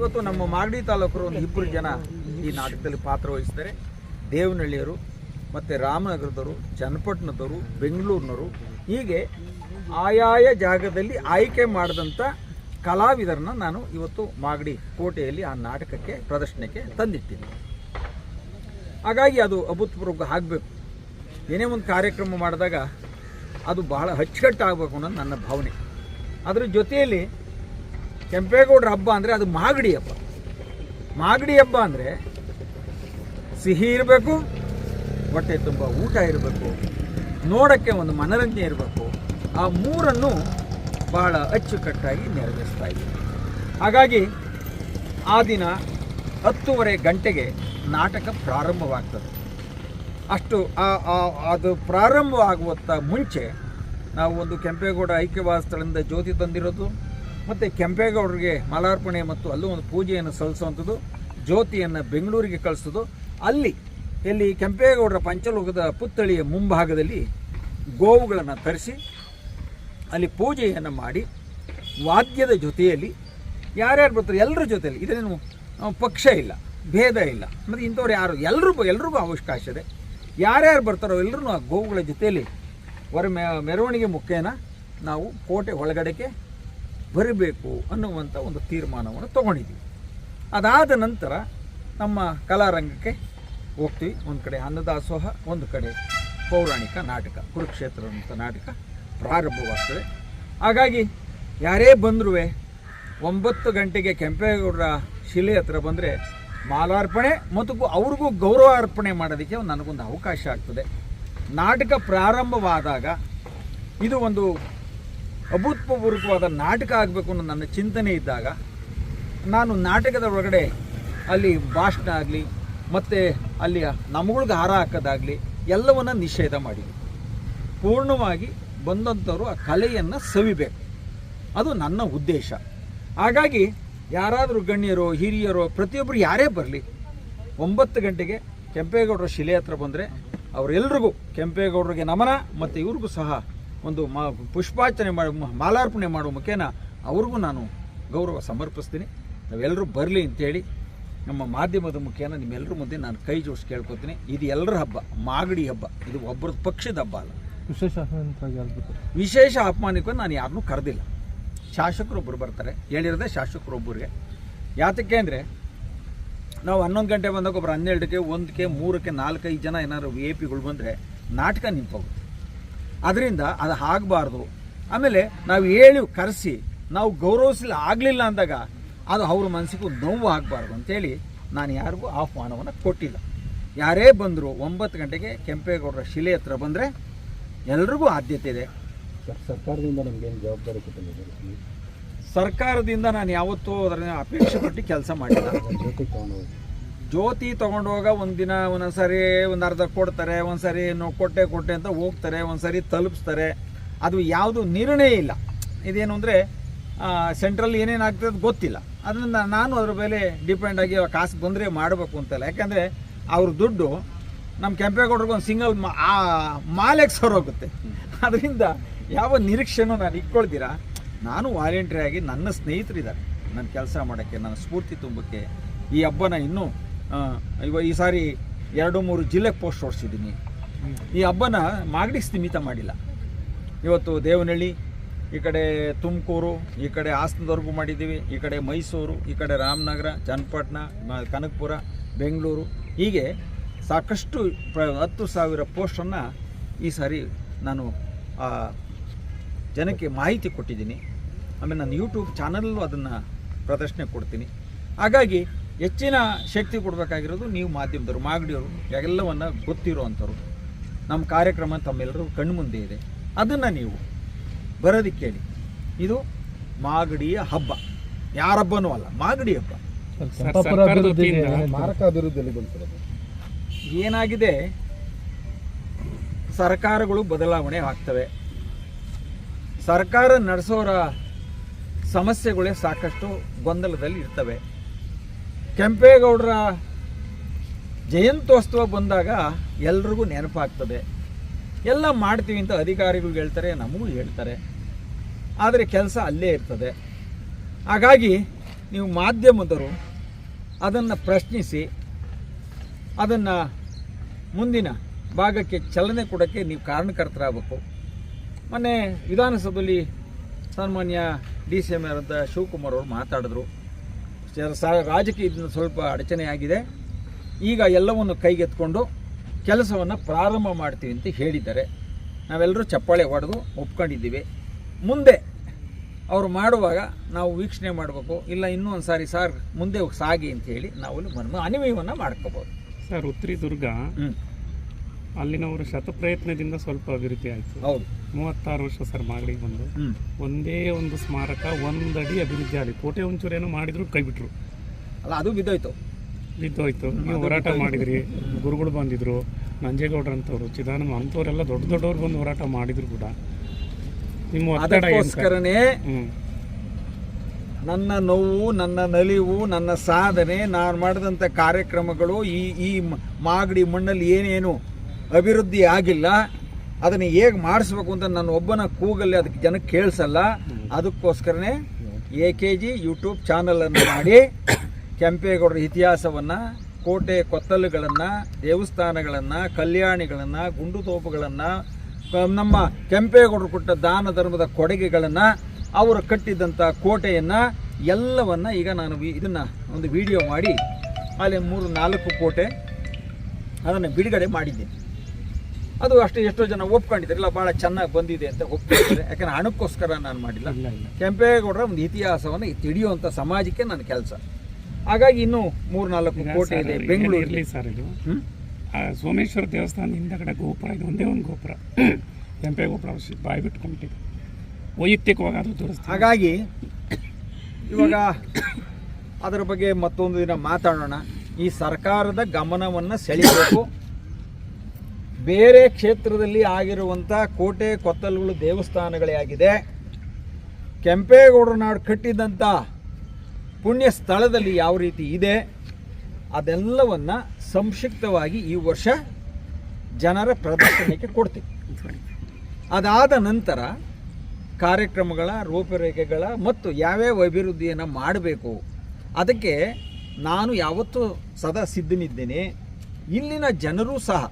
ಇವತ್ತು ನಮ್ಮ ಮಾಗಡಿ ತಾಲೂಕರು ಒಂದು ಇಬ್ಬರು ಜನ ಈ ನಾಟಕದಲ್ಲಿ ಪಾತ್ರ ವಹಿಸ್ತಾರೆ. ದೇವನಹಳ್ಳಿಯರು ಮತ್ತು ರಾಮನಗರದವರು, ಚನ್ನಪಟ್ಟಣದವರು, ಬೆಂಗಳೂರಿನವರು. ಹೀಗೆ ಆಯಾಯ ಜಾಗದಲ್ಲಿ ಆಯ್ಕೆ ಮಾಡಿದಂಥ ಕಲಾವಿದರನ್ನ ನಾನು ಇವತ್ತು ಮಾಗಡಿ ಕೋಟೆಯಲ್ಲಿ ಆ ನಾಟಕಕ್ಕೆ, ಪ್ರದರ್ಶನಕ್ಕೆ ತಂದಿಟ್ಟಿದ್ದೆ ಹಾಗಾಗಿ ಅದು ಅಭೂತಪೂರ್ವ ಆಗಬೇಕು. ಏನೇ ಒಂದು ಕಾರ್ಯಕ್ರಮ ಮಾಡಿದಾಗ ಅದು ಬಹಳ ಅಚ್ಚುಕಟ್ಟಾಗಬೇಕು ಅನ್ನೋದು ನನ್ನ ಭಾವನೆ. ಅದರ ಜೊತೆಯಲ್ಲಿ ಕೆಂಪೇಗೌಡರ ಹಬ್ಬ ಅಂದರೆ ಅದು ಮಾಗಡಿ ಹಬ್ಬ. ಮಾಗಡಿ ಹಬ್ಬ ಅಂದರೆ ಸಿಹಿ ಇರಬೇಕು, ಹೊಟ್ಟೆ ತುಂಬ ಊಟ ಇರಬೇಕು, ನೋಡೋಕ್ಕೆ ಒಂದು ಮನರಂಜನೆ ಇರಬೇಕು. ಆ ಮೂರನ್ನು ಬಹಳ ಅಚ್ಚುಕಟ್ಟಾಗಿ ನೆರವೇರಿಸ್ತಾ ಇದ್ದೀವಿ. ಹಾಗಾಗಿ ಆ ದಿನ ಹತ್ತೂವರೆ ಗಂಟೆಗೆ ನಾಟಕ ಪ್ರಾರಂಭವಾಗ್ತದೆ. ಅಷ್ಟು ಅದು ಪ್ರಾರಂಭವಾಗುವತ್ತ ಮುಂಚೆ ನಾವು ಒಂದು ಕೆಂಪೇಗೌಡ ಐಕ್ಯವಾದ ಸ್ಥಳದಿಂದ ಜ್ಯೋತಿ ತಂದಿರೋದು ಮತ್ತು ಕೆಂಪೇಗೌಡರಿಗೆ ಮಾಲಾರ್ಪಣೆ ಮತ್ತು ಅಲ್ಲೂ ಒಂದು ಪೂಜೆಯನ್ನು ಸಲ್ಲಿಸುವಂಥದ್ದು, ಜ್ಯೋತಿಯನ್ನು ಬೆಂಗಳೂರಿಗೆ ಕಳಿಸೋದು. ಅಲ್ಲಿ ಎಲ್ಲಿ ಕೆಂಪೇಗೌಡರ ಪಂಚಲೋಕದ ಪುತ್ಥಳಿಯ ಮುಂಭಾಗದಲ್ಲಿ ಗೋವುಗಳನ್ನು ತರಿಸಿ, ಅಲ್ಲಿ ಪೂಜೆಯನ್ನು ಮಾಡಿ, ವಾದ್ಯದ ಜೊತೆಯಲ್ಲಿ, ಯಾರ್ಯಾರು ಬರ್ತಾರೆ ಎಲ್ಲರ ಜೊತೆಯಲ್ಲಿ ಇದೇನು ಪಕ್ಷ ಇಲ್ಲ, ಭೇದ ಇಲ್ಲ. ಮತ್ತು ಇಂಥವ್ರು ಯಾರು ಎಲ್ಲರಿಗೂ ಎಲ್ರಿಗೂ ಅವಕಾಶ ಇದೆ. ಯಾರ್ಯಾರು ಬರ್ತಾರೋ ಎಲ್ಲರೂ ಆ ಗೋವುಗಳ ಜೊತೆಯಲ್ಲಿ, ಹೊರ ಮೆರವಣಿಗೆ ಮುಖೇನ ನಾವು ಕೋಟೆ ಒಳಗಡೆಗೆ ಬರಬೇಕು ಅನ್ನುವಂಥ ಒಂದು ತೀರ್ಮಾನವನ್ನು ತಗೊಂಡಿದ್ದೀವಿ ಅದಾದ ನಂತರ ನಮ್ಮ ಕಲಾರಂಗಕ್ಕೆ ಹೋಗ್ತೀವಿ. ಒಂದು ಕಡೆ ಅನ್ನದಾಸೋಹ, ಒಂದು ಕಡೆ ಪೌರಾಣಿಕ ನಾಟಕ ಕುರುಕ್ಷೇತ್ರ ಅಂತ ನಾಟಕ ಪ್ರಾರಂಭವಾಗ್ತದೆ. ಹಾಗಾಗಿ ಯಾರೇ ಬಂದರೂ ಒಂಬತ್ತು ಗಂಟೆಗೆ ಕೆಂಪೇಗೌಡರ ಶಿಲೆ ಹತ್ರ ಬಂದರೆ ಮಾಲಾರ್ಪಣೆ ಮತ್ತು ಅವ್ರಿಗೂ ಗೌರವ ಅರ್ಪಣೆ ಮಾಡೋದಕ್ಕೆ ನನಗೊಂದು ಅವಕಾಶ ಆಗ್ತದೆ. ನಾಟಕ ಪ್ರಾರಂಭವಾದಾಗ ಇದು ಒಂದು ಅಭೂತಪೂರ್ವಕವಾದ ನಾಟಕ ಆಗಬೇಕು ಅನ್ನೋ ನನ್ನ ಚಿಂತನೆ ಇದ್ದಾಗ, ನಾನು ನಾಟಕದ ಒಳಗಡೆ ಅಲ್ಲಿ ಭಾಷಣ ಆಗಲಿ, ಮತ್ತು ಅಲ್ಲಿ ನಮಗಳಿಗೆ ಹಾರ ಹಾಕೋದಾಗಲಿ, ಎಲ್ಲವನ್ನು ನಿಷೇಧ ಮಾಡಿ ಪೂರ್ಣವಾಗಿ ಬಂದಂಥವ್ರು ಆ ಕಲೆಯನ್ನು ಸವಿಬೇಕು. ಅದು ನನ್ನ ಉದ್ದೇಶ. ಹಾಗಾಗಿ ಯಾರಾದರೂ ಗಣ್ಯರೋ, ಹಿರಿಯರೋ ಪ್ರತಿಯೊಬ್ಬರು ಯಾರೇ ಬರಲಿ, ಒಂಬತ್ತು ಗಂಟೆಗೆ ಕೆಂಪೇಗೌಡರ ಶಿಲೆ ಹತ್ರ ಬಂದರೆ ಅವರೆಲ್ರಿಗೂ ಕೆಂಪೇಗೌಡರಿಗೆ ನಮನ, ಮತ್ತು ಇವ್ರಿಗೂ ಸಹ ಒಂದು ಮಾ ಪುಷ್ಪಾರ್ಚನೆ ಮಾಡಿ ಮಾಲಾರ್ಪಣೆ ಮಾಡುವ ಮುಖೇನ ಅವ್ರಿಗೂ ನಾನು ಗೌರವ ಸಮರ್ಪಿಸ್ತೀನಿ. ನಾವೆಲ್ಲರೂ ಬರಲಿ ಅಂತೇಳಿ ನಮ್ಮ ಮಾಧ್ಯಮದ ಮುಖೇನ ನಿಮ್ಮೆಲ್ಲರ ಮುಂದೆ ನಾನು ಕೈ ಜೋಡಿಸಿ ಕೇಳ್ಕೊತೀನಿ. ಇದು ಎಲ್ಲರ ಹಬ್ಬ ಮಾಗಡಿ ಹಬ್ಬ. ಇದು ಒಬ್ಬರ ಪಕ್ಷದ ಹಬ್ಬ ಅಲ್ಲ. ವಿಶೇಷ ವಿಶೇಷ ಅಪಮಾನಕ್ಕೂ ನಾನು ಯಾರನ್ನೂ ಕರೆದಿಲ್ಲ. ಶಾಸಕರೊಬ್ಬರು ಬರ್ತಾರೆ. ಹೇಳಿರೋದೇ ಶಾಸಕರೊಬ್ಬರಿಗೆ. ಯಾತಕ್ಕೆ ಅಂದರೆ ನಾವು ಹನ್ನೊಂದು ಗಂಟೆ ಬಂದಾಗ ಒಬ್ರು ಹನ್ನೆರಡಕ್ಕೆ ಒಂದಕ್ಕೆ ಮೂರಕ್ಕೆ ನಾಲ್ಕೈದು ಜನ ಏನಾದ್ರು ವಿ ಎ ಪಿಗಳು ಬಂದರೆ ನಾಟಕ ನಿಂತೋಗುತ್ತೆ. ಅದರಿಂದ ಅದು ಆಗಬಾರ್ದು. ಆಮೇಲೆ ನಾವು ಹೇಳಿ ಕರೆಸಿ ನಾವು ಗೌರವಿಸಲಿ ಆಗಲಿಲ್ಲ ಅಂದಾಗ ಅದು ಅವ್ರ ಮನಸ್ಸಿಗೂ ನೋವು ಆಗಬಾರ್ದು ಅಂತೇಳಿ ನಾನು ಯಾರಿಗೂ ಆಹ್ವಾನವನ್ನು ಕೊಟ್ಟಿಲ್ಲ. ಯಾರೇ ಬಂದರೂ ಒಂಬತ್ತು ಗಂಟೆಗೆ ಕೆಂಪೇಗೌಡರ ಶಿಲೆ ಹತ್ರ ಬಂದರೆ ಎಲ್ರಿಗೂ ಆದ್ಯತೆ ಇದೆ. ಸರ್ ಸರ್ಕಾರದಿಂದ ನಮ್ಗೆ ಏನು ಜವಾಬ್ದಾರಿ ಕೊಟ್ಟಿದೆ ಸರ್ಕಾರದಿಂದ ನಾನು ಯಾವತ್ತೂ ಅದರ ಅಪೇಕ್ಷೆ ಪಟ್ಟು ಕೆಲಸ ಮಾಡಿಲ್ಲ. ಜ್ಯೋತಿ ತೊಗೊಂಡೋಗ ಒಂದಿನ ಒಂದೊಂದ್ಸರಿ ಒಂದು ಅರ್ಧ ಕೊಡ್ತಾರೆ, ಒಂದ್ಸರಿ ನೋ ಕೊಟ್ಟೆ ಕೊಟ್ಟೆ ಅಂತ ಹೋಗ್ತಾರೆ, ಒಂದ್ಸರಿ ತಲುಪಿಸ್ತಾರೆ. ಅದು ಯಾವುದು ನಿರ್ಣಯ ಇಲ್ಲ. ಇದೇನು ಅಂದರೆ ಸೆಂಟ್ರಲ್ ಏನೇನು ಆಗ್ತದೆ ಗೊತ್ತಿಲ್ಲ. ಅದರಿಂದ ನಾನು ಅದ್ರ ಮೇಲೆ ಡಿಪೆಂಡ್ ಆಗಿ ಕಾಸು ಬಂದರೆ ಮಾಡಬೇಕು ಅಂತಲ್ಲ. ಯಾಕಂದರೆ, ಅವ್ರ ದುಡ್ಡು ನಮ್ಮ ಕೆಂಪೇಗೌಡ್ರಿಗೆ ಒಂದು ಸಿಂಗಲ್ ಮಾಲೆಗೆ ಸರೋಗುತ್ತೆ. ಅದರಿಂದ ಯಾವ ನಿರೀಕ್ಷೆನೂ ನಾನು ಇಟ್ಕೊಳ್ತೀರಾ? ನಾನು ವಾಲಂಟ್ರಿ ಆಗಿ ನನ್ನ ಸ್ನೇಹಿತರಿದ್ದಾರೆ. ನನ್ನ ಕೆಲಸ ಮಾಡೋಕ್ಕೆ, ನನ್ನ ಸ್ಫೂರ್ತಿ ತುಂಬಕ್ಕೆ ಈ ಹಬ್ಬನ ಇನ್ನೂ ಇವ ಈ ಸಾರಿ ಎರಡು ಮೂರು ಜಿಲ್ಲೆಗೆ ಪೋಸ್ಟ್ ಹೊಡ್ಸಿದ್ದೀನಿ. ಈ ಹಬ್ಬನ ಮಾಗಡಿ ಸೀಮಿತ ಮಾಡಿಲ್ಲ. ಇವತ್ತು ದೇವನಹಳ್ಳಿ ಈ ಕಡೆ ತುಮಕೂರು ಈ ಕಡೆ ಹಾಸನದವರೆಗೂ ಮಾಡಿದ್ದೀವಿ ಈ ಕಡೆ ಮೈಸೂರು ಈ ಕಡೆ ರಾಮನಗರ ಚನ್ನಪಟ್ಟಣ ಕನಕಪುರ ಬೆಂಗಳೂರು. ಹೀಗೆ ಸಾಕಷ್ಟು ಪ್ರ ಹತ್ತು ಸಾವಿರ ಪೋಸ್ಟನ್ನು ಈ ಸಾರಿ ನಾನು ಜನಕ್ಕೆ ಮಾಹಿತಿ ಕೊಟ್ಟಿದ್ದೀನಿ. ಆಮೇಲೆ ನಾನು ಯೂಟ್ಯೂಬ್ ಚಾನಲ್ಲೂ ಅದನ್ನು ಪ್ರದರ್ಶನ ಕೊಡ್ತೀನಿ. ಹಾಗಾಗಿ ಹೆಚ್ಚಿನ ಶಕ್ತಿ ಕೊಡಬೇಕಾಗಿರೋದು ನೀವು ಮಾಧ್ಯಮದವರು ಮಾಗಡಿಯವರು ಎಲ್ಲವನ್ನು ಗೊತ್ತಿರುವಂಥವ್ರು ನಮ್ಮ ಕಾರ್ಯಕ್ರಮ ತಮ್ಮೆಲ್ಲರೂ ಕಣ್ಮುಂದೆ ಇದೆ. ಅದನ್ನು ನೀವು ಬರೋದಕ್ಕೆ ಹೇಳಿ ಇದು ಮಾಗಡಿಯ ಹಬ್ಬ. ಯಾರ ಹಬ್ಬನೂ ಅಲ್ಲ ಮಾಗಡಿ ಹಬ್ಬ. ಏನಾಗಿದೆ? ಸರ್ಕಾರಗಳು ಬದಲಾವಣೆ ಆಗ್ತವೆ. ಸರ್ಕಾರ ನಡೆಸೋರ ಸಮಸ್ಯೆಗಳೇ ಸಾಕಷ್ಟು ಗೊಂದಲದಲ್ಲಿ ಇರ್ತವೆ. ಕೆಂಪೇಗೌಡರ ಜಯಂತ್ಯೋತ್ಸವ ಬಂದಾಗ ಎಲ್ರಿಗೂ ನೆನಪಾಗ್ತದೆ. ಎಲ್ಲ ಮಾಡ್ತೀವಿ ಅಂತ ಅಧಿಕಾರಿಗಳು ಹೇಳ್ತಾರೆ, ನಮಗೂ ಹೇಳ್ತಾರೆ. ಆದರೆ ಕೆಲಸ ಅಲ್ಲೇ ಇರ್ತದೆ. ಹಾಗಾಗಿ ನೀವು ಮಾಧ್ಯಮದವರು ಅದನ್ನು ಪ್ರಶ್ನಿಸಿ, ಅದನ್ನು ಮುಂದಿನ ಭಾಗಕ್ಕೆ ಚಲನೆ ಕೊಡೋಕ್ಕೆ ನೀವು ಕಾರಣಕರ್ತರಾಗಬೇಕು. ಮೊನ್ನೆ ವಿಧಾನಸಭೆಯಲ್ಲಿ ಸನ್ಮಾನ್ಯ ಡಿ ಸಿ ಎಂ ಅಂತ ಶಿವಕುಮಾರ್ ಅವರು ಮಾತಾಡಿದ್ರು. ರಾಜಕೀಯದಿಂದ ಸ್ವಲ್ಪ ಅಡಚಣೆ ಆಗಿದೆ ಈಗ ಎಲ್ಲವನ್ನು ಕೈಗೆತ್ಕೊಂಡು ಕೆಲಸವನ್ನು ಪ್ರಾರಂಭ ಮಾಡ್ತೀವಿ ಅಂತ ಹೇಳಿದ್ದಾರೆ. ನಾವೆಲ್ಲರೂ ಚಪ್ಪಾಳೆ ಹೊಡೆದು ಒಪ್ಕೊಂಡಿದ್ದೀವಿ. ಮುಂದೆ ಅವರು ಮಾಡುವಾಗ ನಾವು ವೀಕ್ಷಣೆ ಮಾಡಬೇಕು. ಇಲ್ಲ ಇನ್ನೂ ಒಂದು ಸಾರಿ ಸಾರ್ ಮುಂದೆ ಸಾಗಿ ಅಂತ ಹೇಳಿ ನಾವು ಮನ ಅನಿಮಯವನ್ನು ಮಾಡ್ಕೋಬೋದು. ಸರ್ ಉತ್ತರಿ ದುರ್ಗ ಹ್ಞೂ ಅಲ್ಲಿನವರು ಶತಪ್ರಯತ್ನದಿಂದ ಸ್ವಲ್ಪ ಅಭಿವೃದ್ಧಿ ಆಯಿತು. ಹೌದು. ಮೂವತ್ತಾರು ವರ್ಷ ಸರ್ ಮಾಗಡಿ ಬಂದು. ಒಂದೇ ಒಂದು ಸ್ಮಾರಕ ಒಂದಡಿ ಅಭಿವೃದ್ಧಿ ಆಗಲಿ ಕೋಟೆ ಒಂಚೂರೇನೋ ಮಾಡಿದ್ರು ಕೈ ಬಿಟ್ರು ಅಲ್ಲ ಅದು ಬಿದ್ದೋಯ್ತು. ಬಿದ್ದೋಯ್ತು. ನೀವು ಹೋರಾಟ ಮಾಡಿದ್ರಿ ಗುರುಗಳು ಬಂದಿದ್ರು ನಂಜೇಗೌಡ್ರಂಥವ್ರು ಚಿದಾನಂದ ಅಂಥವರೆಲ್ಲ ದೊಡ್ಡ ದೊಡ್ಡವ್ರು ಬಂದು ಹೋರಾಟ ಮಾಡಿದ್ರು ಕೂಡ. ನಿಮ್ಮ ಒತ್ತಡ ಏನು ಸರ್ ಅದಕ್ಕೋಸ್ಕರನೇ ಹ್ಞೂ ನನ್ನ ನೋವು ನನ್ನ ನಲಿವು ನನ್ನ ಸಾಧನೆ ನಾನು ಮಾಡಿದಂಥ ಕಾರ್ಯಕ್ರಮಗಳು ಈ ಈ ಮ- ಮಾಗಡಿ ಮಣ್ಣಲ್ಲಿ ಏನೇನು ಅಭಿವೃದ್ಧಿ ಆಗಿಲ್ಲ. ಅದನ್ನು ಹೇಗೆ ಮಾಡಿಸ್ಬೇಕು ಅಂತ ನಾನು ಒಬ್ಬನ ಕೂಗಲ್ಲಿ ಅದಕ್ಕೆ ಜನಕ್ಕೆ ಕೇಳಿಸಲ್ಲ. ಅದಕ್ಕೋಸ್ಕರನೇ ಎ ಕೆ ಜಿ ಯೂಟ್ಯೂಬ್ ಚಾನಲನ್ನು ಮಾಡಿ ಕೆಂಪೇಗೌಡರ ಇತಿಹಾಸವನ್ನು ಕೋಟೆ ಕೊತ್ತಲುಗಳನ್ನು ದೇವಸ್ಥಾನಗಳನ್ನು ಕಲ್ಯಾಣಿಗಳನ್ನು ಗುಂಡುತೋಪುಗಳನ್ನು ನಮ್ಮ ಕೆಂಪೇಗೌಡರು ಕೊಟ್ಟ ದಾನ ಧರ್ಮದ ಕೊಡುಗೆಗಳನ್ನು ಅವರು ಕಟ್ಟಿದ್ದಂಥ ಕೋಟೆಯನ್ನು ಎಲ್ಲವನ್ನು ಈಗ ನಾನು ಇದನ್ನು ಇದನ್ನ ಒಂದು ವಿಡಿಯೋ ಮಾಡಿ ಅಲ್ಲಿ ಮೂರು ನಾಲ್ಕು ಕೋಟೆ ಅದನ್ನು ಬಿಡುಗಡೆ ಮಾಡಿದ್ದೀನಿ. ಅದು ಅಷ್ಟು ಎಷ್ಟೋ ಜನ ಒಪ್ಕೊಂಡಿದ್ದಾರೆ. ಇಲ್ಲ ಭಾಳ ಚೆನ್ನಾಗಿ ಬಂದಿದೆ ಅಂತ ಒಪ್ಕೊಂಡಿದ್ದಾರೆ. ಯಾಕಂದ್ರೆ ಹಣಕ್ಕೋಸ್ಕರ ನಾನು ಮಾಡಿಲ್ಲ. ಕೆಂಪೇಗೌಡರ ಒಂದು ಇತಿಹಾಸವನ್ನು ತಿಳಿಯುವಂಥ ಸಮಾಜಕ್ಕೆ ನನ್ನ ಕೆಲಸ. ಹಾಗಾಗಿ ಇನ್ನೂ ಮೂರು ನಾಲ್ಕು ಕೋಟೆ ಇದೆ ಬೆಂಗಳೂರಲ್ಲಿ. ಸರ್ ಇದು. ಸೋಮೇಶ್ವರ ದೇವಸ್ಥಾನ ಹಿಂದಗಡೆ ಗೋಪುರ ಇದು ಒಂದೇ ಒಂದು ಗೋಪುರ. ಕೆಂಪೇಗೌಡರ ಬಾಯಿ ಬಿಟ್ಕೊಂಡಿದೆ ವೈಯಕ್ತಿಕವಾಗಿ ಅದು ತೋರಿಸ್ತೀವಿ ಹಾಗಾಗಿ ಇವಾಗ ಅದರ ಬಗ್ಗೆ ಮತ್ತೊಂದು ದಿನ ಮಾತಾಡೋಣ. ಈ ಸರ್ಕಾರದ ಗಮನವನ್ನು ಸೆಳೆಯಬೇಕು. ಬೇರೆ ಕ್ಷೇತ್ರದಲ್ಲಿ ಆಗಿರುವಂಥ ಕೋಟೆ ಕೊತ್ತಲುಗಳು ದೇವಸ್ಥಾನಗಳೇ ಆಗಿದೆ. ಕೆಂಪೇಗೌಡರ ನಾಡು ಕಟ್ಟಿದಂಥ ಪುಣ್ಯ ಸ್ಥಳದಲ್ಲಿ ಯಾವ ರೀತಿ ಇದೆ, ಅದೆಲ್ಲವನ್ನು ಸಂಕ್ಷಿಪ್ತವಾಗಿ ಈ ವರ್ಷ ಜನರ ಪ್ರದರ್ಶನಕ್ಕೆ ಕೊಡ್ತೀವಿ. ಅದಾದ ನಂತರ ಕಾರ್ಯಕ್ರಮಗಳ ರೂಪರೇಖೆಗಳ ಮತ್ತು ಯಾವ್ಯಾವ ಅಭಿವೃದ್ಧಿಯನ್ನು ಮಾಡಬೇಕು, ಅದಕ್ಕೆ ನಾನು ಯಾವತ್ತೂ ಸದಾ ಸಿದ್ಧನಿದ್ದೇನೆ. ಇಲ್ಲಿನ ಜನರೂ ಸಹ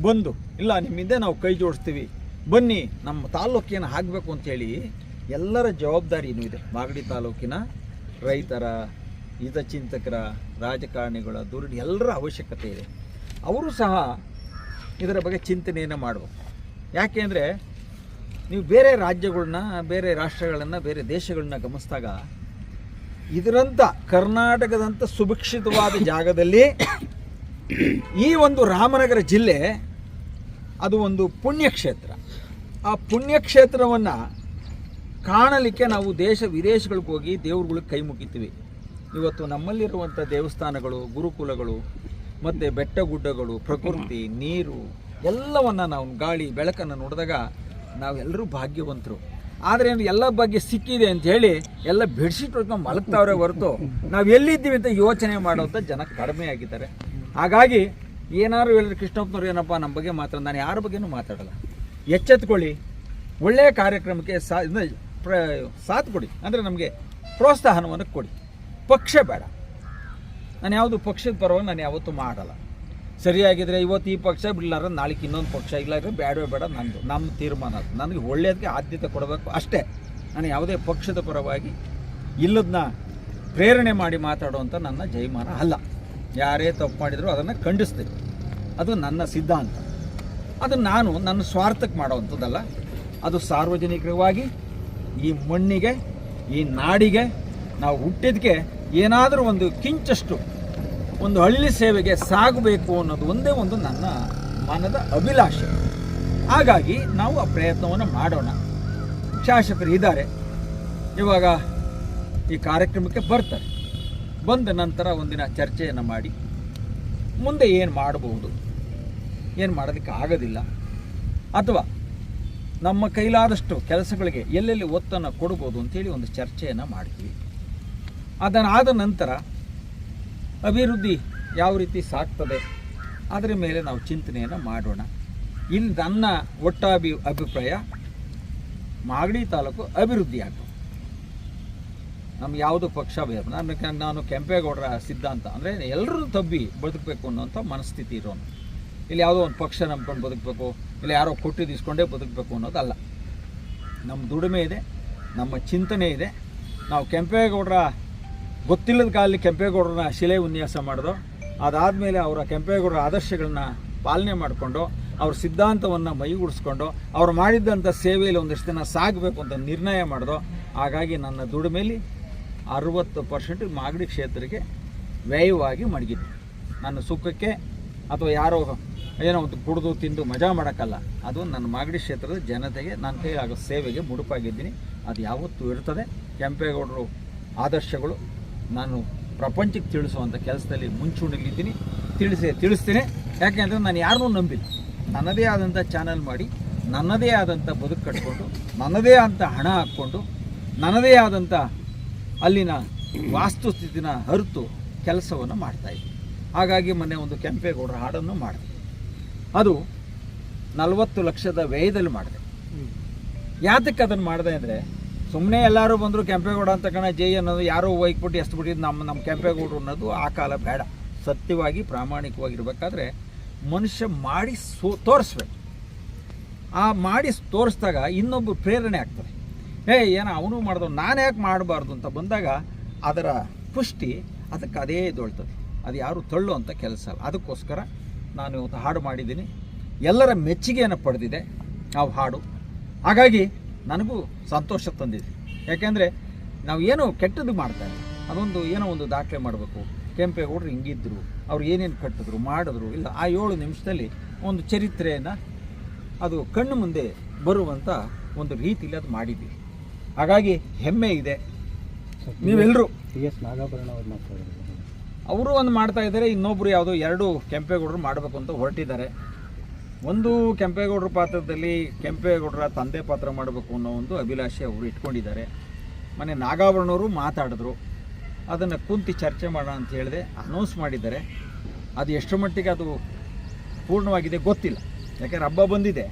ಬಂದು, ಇಲ್ಲ, ನಿಮ್ಮಿಂದ ನಾವು ಕೈ ಜೋಡಿಸ್ತೀವಿ, ಬನ್ನಿ, ನಮ್ಮ ತಾಲೂಕೇನು ಆಗಬೇಕು ಅಂಥೇಳಿ ಎಲ್ಲರ ಜವಾಬ್ದಾರಿನೂ ಇದೆ. ಮಾಗಡಿ ತಾಲೂಕಿನ ರೈತರ ಹಿತಚಿಂತಕರ ರಾಜಕಾರಣಿಗಳ ದುರ್ಡಿ ಎಲ್ಲರ ಅವಶ್ಯಕತೆ ಇದೆ. ಅವರು ಸಹ ಇದರ ಬಗ್ಗೆ ಚಿಂತನೆಯನ್ನು ಮಾಡಬೇಕು. ಯಾಕೆಂದರೆ ನೀವು ಬೇರೆ ರಾಜ್ಯಗಳನ್ನ, ಬೇರೆ ರಾಷ್ಟ್ರಗಳನ್ನು, ಬೇರೆ ದೇಶಗಳನ್ನ ಗಮನಿಸಿದಾಗ ಇದರಂಥ ಕರ್ನಾಟಕದಂಥ ಸುಭಿಕ್ಷಿತವಾದ ಜಾಗದಲ್ಲಿ ಈ ಒಂದು ರಾಮನಗರ ಜಿಲ್ಲೆ ಅದು ಒಂದು ಪುಣ್ಯಕ್ಷೇತ್ರ. ಆ ಪುಣ್ಯಕ್ಷೇತ್ರವನ್ನು ಕಾಣಲಿಕ್ಕೆ ನಾವು ದೇಶ ವಿದೇಶಗಳಿಗೆ ಹೋಗಿ ದೇವ್ರುಗಳಿಗೆ ಕೈ ಮುಗಿತೀವಿ. ಇವತ್ತು ನಮ್ಮಲ್ಲಿರುವಂಥ ದೇವಸ್ಥಾನಗಳು, ಗುರುಕುಲಗಳು, ಮತ್ತು ಬೆಟ್ಟ ಗುಡ್ಡಗಳು ಪ್ರಕೃತಿ, ನೀರು ಎಲ್ಲವನ್ನು ನಾವು ಗಾಳಿ, ಬೆಳಕನ್ನು ನೋಡಿದಾಗ ನಾವೆಲ್ಲರೂ ಭಾಗ್ಯವಂತರು. ಆದರೆ ಎಲ್ಲ ಬಗ್ಗೆ ಸಿಕ್ಕಿದೆ ಅಂತ ಹೇಳಿ ಎಲ್ಲ ಬೆಡ್ಶೀಟ್ ಮಲಗ್ತಾವ್ರೆ ಹೊರತು ನಾವು ಎಲ್ಲಿದ್ದೀವಿ ಅಂತ ಯೋಚನೆ ಮಾಡುವಂಥ ಜನ ಕಡಿಮೆ ಆಗಿದ್ದಾರೆ. ಹಾಗಾಗಿ ಏನಾದ್ರು ಹೇಳಿದ್ರೆ ಕೃಷ್ಣಪ್ಪನವ್ರು ಏನಪ್ಪ ನಮ್ಮ ಬಗ್ಗೆ ಮಾತ್ರ ನಾನು ಯಾರ ಬಗ್ಗೆನೂ ಮಾತಾಡಲ್ಲ. ಎಚ್ಚೆತ್ಕೊಳ್ಳಿ. ಒಳ್ಳೆಯ ಕಾರ್ಯಕ್ರಮಕ್ಕೆ ಸಾ ಪ್ರ ಸಾಥ್ ಕೊಡಿ. ಅಂದರೆ ನಮಗೆ ಪ್ರೋತ್ಸಾಹನವನ್ನು ಕೊಡಿ. ಪಕ್ಷ ಬೇಡ. ನಾನು ಯಾವುದು ಪಕ್ಷದ ಪರವಾಗಿ ನಾನು ಯಾವತ್ತೂ ಮಾಡಲ್ಲ. ಸರಿಯಾಗಿದ್ರೆ ಇವತ್ತು ಈ ಪಕ್ಷ ಬಿಡ್ಲಾರ ನಾಳೆಗೆ ಇನ್ನೊಂದು ಪಕ್ಷ. ಇಲ್ಲ ಇದ್ರೆ ಬೇಡವೇ ಬೇಡ ನಂದು. ನಮ್ಮ ತೀರ್ಮಾನ ಅದು. ನನಗೆ ಒಳ್ಳೆಯದಕ್ಕೆ ಆದ್ಯತೆ ಕೊಡಬೇಕು ಅಷ್ಟೇ. ನಾನು ಯಾವುದೇ ಪಕ್ಷದ ಪರವಾಗಿ ಇಲ್ಲದನ್ನ ಪ್ರೇರಣೆ ಮಾಡಿ ಮಾತಾಡುವಂಥ ನನ್ನ ಜೈಮಾನ ಅಲ್ಲ. ಯಾರೇ ತಪ್ಪು ಮಾಡಿದರೂ ಅದನ್ನು ಖಂಡಿಸ್ತೀನಿ ಅದು ನನ್ನ ಸಿದ್ಧಾಂತ. ಅದು ನಾನು ನನ್ನ ಸ್ವಾರ್ಥಕ್ಕೆ ಮಾಡೋವಂಥದ್ದಲ್ಲ. ಅದು ಸಾರ್ವಜನಿಕವಾಗಿ ಈ ಮಣ್ಣಿಗೆ, ಈ ನಾಡಿಗೆ ನಾವು ಹುಟ್ಟಿದಕ್ಕೆ ಏನಾದರೂ ಒಂದು ಕಿಂಚಷ್ಟು ಒಂದು ಹಳ್ಳಿ ಸೇವೆಗೆ ಸಾಗಬೇಕು ಅನ್ನೋದು ಒಂದೇ ಒಂದು ನನ್ನ ಮನದ ಅಭಿಲಾಷೆ. ಹಾಗಾಗಿ ನಾವು ಆ ಪ್ರಯತ್ನವನ್ನು ಮಾಡೋಣ. ಶಾಸಕರು ಇದ್ದಾರೆ. ಇವಾಗ ಈ ಕಾರ್ಯಕ್ರಮಕ್ಕೆ ಬರ್ತಾರೆ. ಬಂದ ನಂತರ ಒಂದಿನ ಚರ್ಚೆಯನ್ನು ಮಾಡಿ, ಮುಂದೆ ಏನು ಮಾಡಬಹುದು, ಏನು ಮಾಡೋದಕ್ಕೆ ಆಗೋದಿಲ್ಲ, ಅಥವಾ ನಮ್ಮ ಕೈಲಾದಷ್ಟು ಕೆಲಸಗಳಿಗೆ ಎಲ್ಲೆಲ್ಲಿ ಒತ್ತನ್ನು ಕೊಡ್ಬೋದು ಅಂತೇಳಿ ಒಂದು ಚರ್ಚೆಯನ್ನು ಮಾಡ್ತೀವಿ ಅದನ್ನಾದ ನಂತರ ಅಭಿವೃದ್ಧಿ ಯಾವ ರೀತಿ ಸಾಗ್ತದೆ, ಅದರ ಮೇಲೆ ನಾವು ಚಿಂತನೆಯನ್ನು ಮಾಡೋಣ. ಇಲ್ಲಿ ನನ್ನ ಒಟ್ಟಾಭಿ, ಅಭಿಪ್ರಾಯ ಮಾಗಡಿ ತಾಲೂಕು ಅಭಿವೃದ್ಧಿ ನಮ್ಗೆ ಯಾವುದು ಪಕ್ಷ ಬೇರೆ. ನಾನು ನಾನು ಕೆಂಪೇಗೌಡರ ಸಿದ್ಧಾಂತ. ಅಂದರೆ ಎಲ್ಲರೂ ತಬ್ಬಿ ಬದುಕಬೇಕು ಅನ್ನೋಂಥ ಮನಸ್ಥಿತಿ ಇರೋನು. ಇಲ್ಲಿ ಯಾವುದೋ ಒಂದು ಪಕ್ಷ ನಂಬ್ಕೊಂಡು ಬದುಕಬೇಕು, ಇಲ್ಲ ಯಾರೋ ಕೊಟ್ಟಿದ್ದು ಇಸ್ಕೊಂಡೇ ಬದುಕಬೇಕು ಅನ್ನೋದಲ್ಲ. ನಮ್ಮ ದುಡಿಮೆ ಇದೆ, ನಮ್ಮ ಚಿಂತನೆ ಇದೆ. ನಾವು ಕೆಂಪೇಗೌಡರ, ಗೊತ್ತಿಲ್ಲದ ಕಾಲದಲ್ಲಿ ಕೆಂಪೇಗೌಡರನ್ನ ಶಿಲೆ ವಿನ್ಯಾಸ ಮಾಡಿದೋ, ಅದಾದಮೇಲೆ ಅವರ ಕೆಂಪೇಗೌಡರ ಆದರ್ಶಗಳನ್ನ ಪಾಲನೆ ಮಾಡಿಕೊಂಡು, ಅವ್ರ ಸಿದ್ಧಾಂತವನ್ನು ಮೈಗೂಡಿಸ್ಕೊಂಡು, ಅವ್ರು ಮಾಡಿದ್ದಂಥ ಸೇವೆಯಲ್ಲಿ ಒಂದಷ್ಟು ದಿನ ಸಾಗಬೇಕು ಅಂತ ನಿರ್ಣಯ ಮಾಡಿದೋ, ಹಾಗಾಗಿ ನನ್ನ ದುಡಿಮೆಯಲ್ಲಿ ಅರುವತ್ತು ಪರ್ಸೆಂಟ್ ಮಾಗಡಿ ಕ್ಷೇತ್ರಕ್ಕೆ ವ್ಯಯವಾಗಿ ಮಡಗಿದ್ದೆ. ನನ್ನ ಸುಖಕ್ಕೆ ಅಥವಾ ಯಾರೋ ಏನೋ ಒಂದು ಕುಡಿದು ತಿಂದು ಮಜಾ ಮಾಡೋಕ್ಕಲ್ಲ. ಅದು ನನ್ನ ಮಾಗಡಿ ಕ್ಷೇತ್ರದ ಜನತೆಗೆ, ನನ್ನ ಕೈಲಾಗೋ ಸೇವೆಗೆ ಮುಡುಪಾಗಿದ್ದೀನಿ. ಅದು ಯಾವತ್ತೂ ಇರ್ತದೆ. ಕೆಂಪೇಗೌಡರು ಆದರ್ಶಗಳು. ನಾನು ಪ್ರಪಂಚಕ್ಕೆ ತಿಳಿಸುವಂಥ ಕೆಲಸದಲ್ಲಿ ಮುಂಚೂಣಿಲಿದ್ದೀನಿ ತಿಳಿಸಿ, ತಿಳಿಸ್ತೀನಿ. ಯಾಕೆಂದರೆ ನಾನು ಯಾರನ್ನೂ ನಂಬಿಲ್ಲ. ನನ್ನದೇ ಆದಂಥ ಚಾನಲ್ ಮಾಡಿ, ನನ್ನದೇ ಆದಂಥ ಬದುಕು ಕಟ್ಕೊಂಡು, ನನ್ನದೇ ಆದಂಥ ಹಣ ಹಾಕ್ಕೊಂಡು, ನನ್ನದೇ ಆದಂಥ ಅಲ್ಲಿನ ವಾಸ್ತುಸ್ಥಿತಿನ ಹರಿತು ಕೆಲಸವನ್ನು ಮಾಡ್ತಾಯಿದ್ದೆ ಹಾಗಾಗಿ ಮೊನ್ನೆ ಒಂದು ಕೆಂಪೇಗೌಡರ ಹಾಡನ್ನು ಮಾಡಿದೆ. ಅದು ನಲವತ್ತು ಲಕ್ಷದ ವ್ಯಯದಲ್ಲಿ ಮಾಡಿದೆ. ಯಾತಕ್ಕೆ ಅದನ್ನು ಮಾಡಿದೆ ಅಂದರೆ ಸುಮ್ಮನೆ ಎಲ್ಲರೂ ಬಂದರು ಕೆಂಪೇಗೌಡ ಅಂತ ಕಣ, ಜೈ ಅನ್ನೋದು ಯಾರೋ ಒಯ್ಕ್ಬಿಟ್ಟು ಎಷ್ಟು ಬಿಟ್ಟಿದ್ದು ನಮ್ಮ ನಮ್ಮ ಕೆಂಪೇಗೌಡರು ಅನ್ನೋದು ಆ ಕಾಲ ಬೇಡ. ಸತ್ಯವಾಗಿ, ಪ್ರಾಮಾಣಿಕವಾಗಿರ್ಬೇಕಾದ್ರೆ ಮನುಷ್ಯ ಮಾಡಿ ಸೋ ತೋರಿಸ್ಬೇಕು. ಆ ಮಾಡಿ ತೋರಿಸಿದಾಗ ಇನ್ನೊಬ್ಬರು ಪ್ರೇರಣೆ ಆಗ್ತದೆ. ಏ, ಏನೋ, ಅವನು ಮಾಡಿದವ, ನಾನು ಯಾಕೆ ಮಾಡಬಾರ್ದು ಅಂತ ಬಂದಾಗ ಅದರ ಪುಷ್ಟಿ ಅದಕ್ಕೆ ಅದೇ ದೊಳ್ತದೆ ಅದು ಯಾರು ತಳ್ಳು ಅಂತ ಕೆಲಸ ಅಲ್ಲ. ಅದಕ್ಕೋಸ್ಕರ ನಾನು ಇವತ್ತು ಹಾಡು ಮಾಡಿದ್ದೀನಿ. ಎಲ್ಲರ ಮೆಚ್ಚುಗೆಯನ್ನು ಪಡೆದಿದೆ ನಾವು ಹಾಡು. ಹಾಗಾಗಿ ನನಗೂ ಸಂತೋಷ ತಂದಿದೆ. ಯಾಕೆಂದರೆ ನಾವು ಏನೋ ಕೆಟ್ಟದ್ದು ಮಾಡ್ತಾ ಇಲ್ಲ ಅದೊಂದು ಏನೋ ಒಂದು ದಾಖಲೆ ಮಾಡಬೇಕು. ಕೆಂಪೇಗೌಡರು ಹಿಂಗಿದ್ರು, ಅವ್ರು ಏನೇನು ಕಟ್ಟಿದ್ರು, ಮಾಡಿದ್ರು, ಇಲ್ಲ, ಆ ಏಳು ನಿಮಿಷದಲ್ಲಿ ಒಂದು ಚರಿತ್ರೆಯನ್ನು ಅದು ಕಣ್ಣು ಮುಂದೆ ಬರುವಂಥ ಒಂದು ರೀತಿಯಲ್ಲಿ ಅದು ಮಾಡಿದ್ದೀವಿ ಹಾಗಾಗಿ ಹೆಮ್ಮೆ ಇದೆ. ನೀವೆಲ್ಲರೂ ಟಿ ಎಸ್ ನಾಗಾಭರಣ ಅವ್ರು ಅವರು ಒಂದು ಮಾಡ್ತಾ ಇದ್ದಾರೆ ಇನ್ನೊಬ್ರು ಯಾವುದೋ ಎರಡು ಕೆಂಪೇಗೌಡರು ಮಾಡಬೇಕು ಅಂತ ಹೊರಟಿದ್ದಾರೆ. ಒಂದು ಕೆಂಪೇಗೌಡರ ಪಾತ್ರದಲ್ಲಿ ಕೆಂಪೇಗೌಡರ ತಂದೆ ಪಾತ್ರ ಮಾಡಬೇಕು ಅನ್ನೋ ಒಂದು ಅಭಿಲಾಷೆ ಅವರು ಇಟ್ಕೊಂಡಿದ್ದಾರೆ. ಮನೆ ನಾಗಾಭರಣವರು ಮಾತಾಡಿದ್ರು. ಅದನ್ನು ಕುಂತು ಚರ್ಚೆ ಮಾಡೋಣ ಅಂತ ಹೇಳಿದೆ ಅನೌನ್ಸ್ ಮಾಡಿದ್ದಾರೆ. ಅದು ಎಷ್ಟು ಮಟ್ಟಿಗೆ ಅದು ಪೂರ್ಣವಾಗಿದೆ ಗೊತ್ತಿಲ್ಲ. ಯಾಕೆಂದರೆ ಹಬ್ಬ ಬಂದಿದೆ.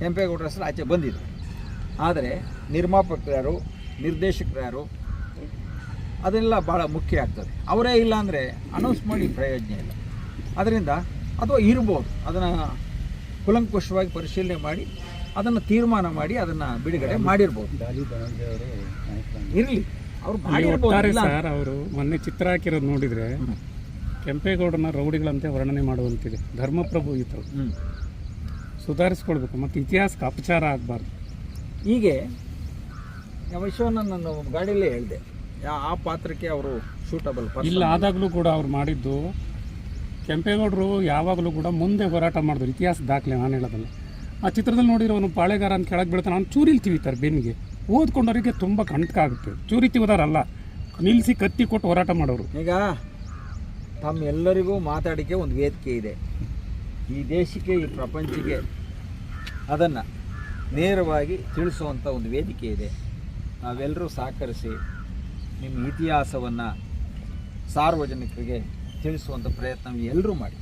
ಕೆಂಪೇಗೌಡರ ಹೆಸರು ಆಚೆ ಬಂದಿದೆ. ಆದರೆ ನಿರ್ಮಾಪಕರು ಯಾರು ನಿರ್ದೇಶಕರು ಯಾರು ಅದೆಲ್ಲ ಭಾಳ ಮುಖ್ಯ ಆಗ್ತದೆ. ಅವರೇ ಇಲ್ಲ ಅಂದರೆ ಅನೌನ್ಸ್ ಮಾಡಿ ಪ್ರಯೋಜನ ಇಲ್ಲ. ಅದರಿಂದ ಅಥವಾ ಇರ್ಬೋದು ಅದನ್ನು ಕುಲಂಕುಷವಾಗಿ ಪರಿಶೀಲನೆ ಮಾಡಿ ಅದನ್ನು ತೀರ್ಮಾನ ಮಾಡಿ ಅದನ್ನು ಬಿಡುಗಡೆ ಮಾಡಿರ್ಬೋದು. ಇರಲಿ ಅವರು ಮಾಡಿರ್ಬೋದು ಸರ್ ಅವರು ಮೊನ್ನೆ ಚಿತ್ರ ಹಾಕಿರೋದು ನೋಡಿದರೆ ಕೆಂಪೇಗೌಡನ ರೌಡಿಗಳಂತೆ ವರ್ಣನೆ ಮಾಡುವಂತಿದೆ. ಧರ್ಮಪ್ರಭು ಇತರು ಸುಧಾರಿಸ್ಕೊಳ್ಬೇಕು ಮತ್ತು ಇತಿಹಾಸಕ್ಕೆ ಅಪಚಾರ ಆಗಬಾರ್ದು. ಹೀಗೆ ವಿಷಯವನ್ನು ನಾನು ಗಾಡಿಯಲ್ಲೇ ಹೇಳಿದೆ. ಆ ಪಾತ್ರಕ್ಕೆ ಅವರು ಶೂಟಬಲ್ ಇಲ್ಲ ಆದಾಗಲೂ ಕೂಡ ಅವ್ರು ಮಾಡಿದ್ದು ಕೆಂಪೇಗೌಡರು ಯಾವಾಗಲೂ ಕೂಡ ಮುಂದೆ ಹೋರಾಟ ಮಾಡಿದ್ರು ಇತಿಹಾಸ ದಾಖಲೆ ನಾನು ಹೇಳೋದಲ್ಲ. ಆ ಚಿತ್ರದಲ್ಲಿ ನೋಡಿರೋ ಅವನು ಪಾಳೆಗಾರ ಅಂತ ಕೆಳಗೆ ಬೀಳ್ತಾನೆ ಅವ್ನು ಚೂರಿಲಿ ತಿವಿತಾರೆ ಬೆನ್ನಿಗೆ. ಓದ್ಕೊಂಡವರಿಗೆ ತುಂಬ ಕಂಟಕ ಆಗುತ್ತೆ. ಚೂರಿ ತಿವಿದಾರಲ್ಲ ನಿಲ್ಲಿಸಿ ಕತ್ತಿ ಕೊಟ್ಟು ಹೋರಾಟ ಮಾಡೋರು. ಈಗ ತಮ್ಮೆಲ್ಲರಿಗೂ ಮಾತಾಡಿಕೆ ಒಂದು ವೇದಿಕೆ ಇದೆ. ಈ ದೇಶಕ್ಕೆ ಈ ಪ್ರಪಂಚಕ್ಕೆ ಅದನ್ನು ನೇರವಾಗಿ ತಿಳಿಸುವಂಥ ಒಂದು ವೇದಿಕೆ ಇದೆ. ನಾವೆಲ್ಲರೂ ಸಹಕರಿಸಿ ನಿಮ್ಮ ಇತಿಹಾಸವನ್ನು ಸಾರ್ವಜನಿಕರಿಗೆ ತಿಳಿಸುವಂಥ ಪ್ರಯತ್ನ ಎಲ್ಲರೂ ಮಾಡಿ.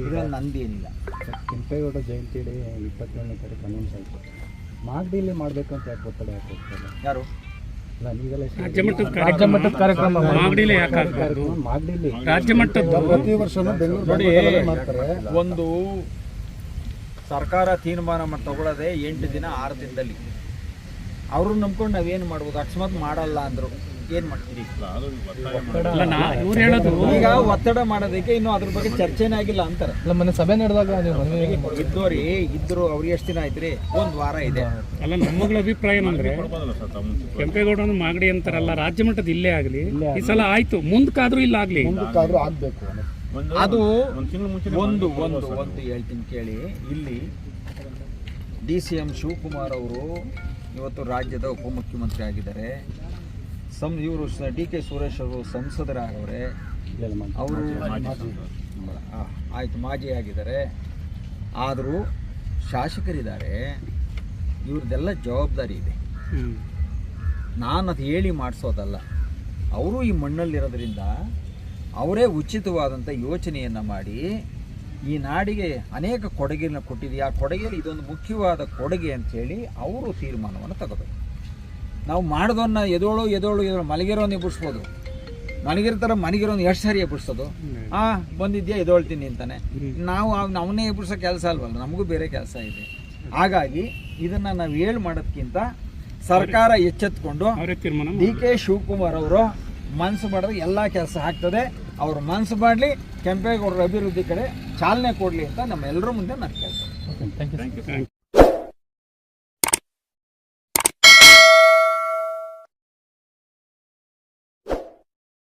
ಇದರಲ್ಲಿ ನಂದೇನಿಲ್ಲ ಸರ್, ಕೆಂಪೇಗೌಡ ಜಯಂತಿಯಲ್ಲಿ ಇಪ್ಪತ್ತೇಳನೇ ತಾರೀಕು ಅನೌನ್ಸ್ ಆಯಿತು. ಮಾಗಡಿಯಲ್ಲಿ ಮಾಡಬೇಕು ಅಂತ ಯಾಕೆ ಒತ್ತಡ ಯಾಕೆ ಹೋಗ್ತಾರೆ ಯಾರು? ಮಟ್ಟದ ಮಾಗಡಿಯಲ್ಲಿ ಪ್ರತಿ ಬೆಂಗಳೂರು ಮಾಡ್ತಾರೆ. ಒಂದು ಸರ್ಕಾರ ತೀರ್ಮಾನ ಮಾಡಿ ತಗೊಳ್ಳೋದೆ ಎಂಟು ದಿನ ಆರು ದಿನದಲ್ಲಿ ಅವ್ರನ್ನ ನಂಬ್ಕೊಂಡು ನಾವೇನು ಮಾಡ್ಬೋದು? ಅಕಸ್ಮಾತ್ ಮಾಡಲ್ಲ ಅಂದರು. ಏನು ಮಾಡ್ತೀರಿ? ಅಲ್ಲ ನಾ ಇವ್ರು ಹೇಳೋದು ಈಗ ಒತ್ತಡ ಮಾಡೋದಕ್ಕೆ ಇನ್ನು ಅದ್ರ ಬಗ್ಗೆ ಚರ್ಚೆನೇ ಆಗಿಲ್ಲ ಅಂತಾರೆ. ಅಲ್ಲ ಮೊನ್ನೆ ಸಭೆ ನಡೆದಾಗ ಇದ್ದವ್ರಿ ಇದ್ದೋರಿ ಇದ್ರು ಅವ್ರಿಗೆ ಎಷ್ಟು ದಿನ ಆಯ್ತು ರೀ ಒಂದು ವಾರ ಇದೆ. ಅಲ್ಲ ನಮ್ಮಗಳ ಅಭಿಪ್ರಾಯ ಏನಂದ್ರೆ ಕೆಂಪೇಗೌಡ ಮಾಗಡಿ ಅಂತಾರಲ್ಲ ರಾಜ್ಯ ಮಟ್ಟದ ಇಲ್ಲೇ ಆಗಲಿ. ಈ ಸಲ ಆಯ್ತು. ಮುಂದಕ್ಕಾದ್ರೂ ಇಲ್ಲ ಆಗ್ಲಿ. ಮುಂದಕ್ಕಾದ್ರೂ ಆಗಬೇಕು. ಅದು ಒಂದು ಒಂದು ಒಂದು ಹೇಳ್ತೀನಿ ಕೇಳಿ. ಇಲ್ಲಿ ಡಿ ಸಿ ಎಂ ಶಿವಕುಮಾರ್ ಅವರು ಇವತ್ತು ರಾಜ್ಯದ ಉಪಮುಖ್ಯಮಂತ್ರಿ ಆಗಿದ್ದಾರೆ. ಸಂ ಇವರು ಡಿ ಕೆ ಸುರೇಶ್ ಅವರು ಸಂಸದರಾಗವ್ರೆ. ಅವರು ಆಯಿತು ಮಾಜಿ ಆಗಿದ್ದಾರೆ. ಆದರೂ ಶಾಸಕರಿದ್ದಾರೆ. ಇವ್ರದ್ದೆಲ್ಲ ಜವಾಬ್ದಾರಿ ಇದೆ. ನಾನು ಅದು ಹೇಳಿ ಮಾಡಿಸೋದಲ್ಲ. ಅವರು ಈ ಮಣ್ಣಲ್ಲಿರೋದ್ರಿಂದ ಅವರೇ ಉಚಿತವಾದಂಥ ಯೋಚನೆಯನ್ನು ಮಾಡಿ ಈ ನಾಡಿಗೆ ಅನೇಕ ಕೊಡುಗೆಯನ್ನು ಕೊಟ್ಟಿದೆ ಆ ಕೊಡುಗೆಯಲ್ಲಿ ಇದೊಂದು ಮುಖ್ಯವಾದ ಕೊಡುಗೆ ಅಂಥೇಳಿ ಅವರು ತೀರ್ಮಾನವನ್ನು ತಗೋಬೇಕು. ನಾವು ಮಾಡೋದನ್ನ ಎದೋಳು ಎದೋಳು ಎದೋಳು ಮಲಗಿರೋನ್ ಎಬ್ಬಿಸ್ಬೋದು. ಮಲಗಿರ್ತಾರ ಮನಗಿರೋನ್ ಎಷ್ಟು ಸರಿ ಎಬ್ಬಿಸೋದು ಆ ಬಂದಿದ್ಯಾ? ಎದೋಳ್ತೀನಿ ಅಂತಾನೆ. ನಾವು ಅವನೇ ಎಬ್ಬಿಸೋ ಕೆಲಸ ಅಲ್ವಲ್ಲ ನಮಗೂ ಬೇರೆ ಕೆಲಸ ಇದೆ. ಹಾಗಾಗಿ ಇದನ್ನ ನಾವು ಹೇಳಿ ಮಾಡೋದಕ್ಕಿಂತ ಸರ್ಕಾರ ಎಚ್ಚೆತ್ಕೊಂಡು ಡಿ ಕೆ ಶಿವಕುಮಾರ್ ಅವರು ಮನಸ್ಸು ಮಾಡಿದ್ರೆ ಎಲ್ಲ ಕೆಲಸ ಆಗ್ತದೆ. ಅವ್ರ ಮನಸ್ಸು ಮಾಡಲಿ ಕೆಂಪೇಗೌಡರ ಅಭಿವೃದ್ಧಿ ಕಡೆ ಚಾಲನೆ ಕೊಡಲಿ ಅಂತ ನಮ್ಮೆಲ್ಲರ ಮುಂದೆ ನಾನು ಕೇಳ್ತೀನಿ.